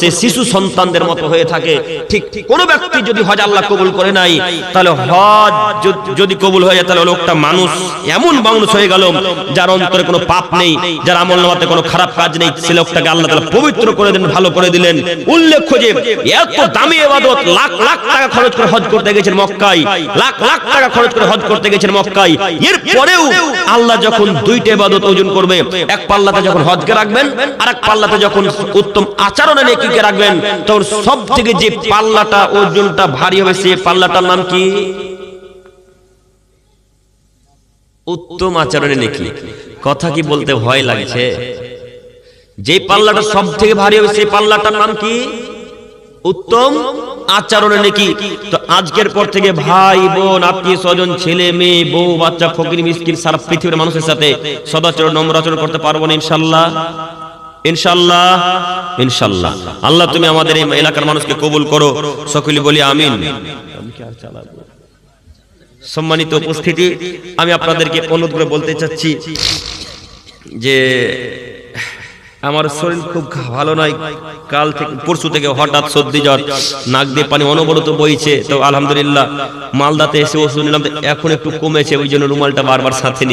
সে শিশু সন্তানদের মতো হয়ে থাকে, ঠিক কোন ব্যক্তি যদি হজ আল্লাহ কবুল করে নাই, তাহলে হজ যদি কবুল হয়ে যায়, তাহলে লোকটা মানুষ, এমন মানুষ হয়ে গেল, যার অন্তরে কোনো পাপ নেই, যার আমল নামাতে কোনো খারাপ কাজ নেই, সে লোকটাকে আল্লাহ পবিত্র করে দিলেন ভালো করে দিলেন। উল্লেখ্য যে, এত দামি ইবাদত লাখ লাখ টাকা খরচ করে হজ করতে গেছেন মক্কায়, লাখ লাখ টাকা খরচ করে হজ করতে গেছেন মক্কায়। এর পরেও আল্লাহ যখন দুইটা ইবাদত ওজন করবে, এক পাল্লাতে যখন হজকে রাখবেন আর এক পাল্লাতে যখন উত্তম আচরণে নেকিকে রাখবেন। তখন সব থেকে যে পাল্লাটা, ওজনটা ভারী হবে সে পাল্লাটার নাম কি? উত্তম আচরণে নেকি। কথা কি বলতে ভয় লাগছে? যে পাল্লাটা সব থেকে ভারী হবে সেই পাল্লাটার নাম কি? উত্তম আচরণে নাকি। তো আজকের পর থেকে ভাই, বোন, আত্মীয় স্বজন, ছেলে, মেয়ে, বউ, বাচ্চা, ফকির সারা পৃথিবীর মানুষের সাথে সদাচরণ, নম্র আচরণ করতে পারব না, ইনশাল্লাহ। ইনশাল্লাহ ইনশাল্লাহ আল্লাহ তুমি আমাদের এই এলাকার মানুষকে কবুল করো। সকলে বলি আমিন। সম্মানিত উপস্থিতি আমি আপনাদেরকে অনুরোধ করে বলতে চাচ্ছি যে আমার শরীর খুব ভালো নয়। কাল থেকে পরশু থেকে হঠাৎ সর্দি জ্বর নাক দিয়ে পানি অনবরত বইছে। তো আলহামদুলিল্লাহ মালদাতে এসে ওষুধ নিলাম। এখন একটু কমেছে ওই জন্য রুমালটা বারবার সাথে নিই।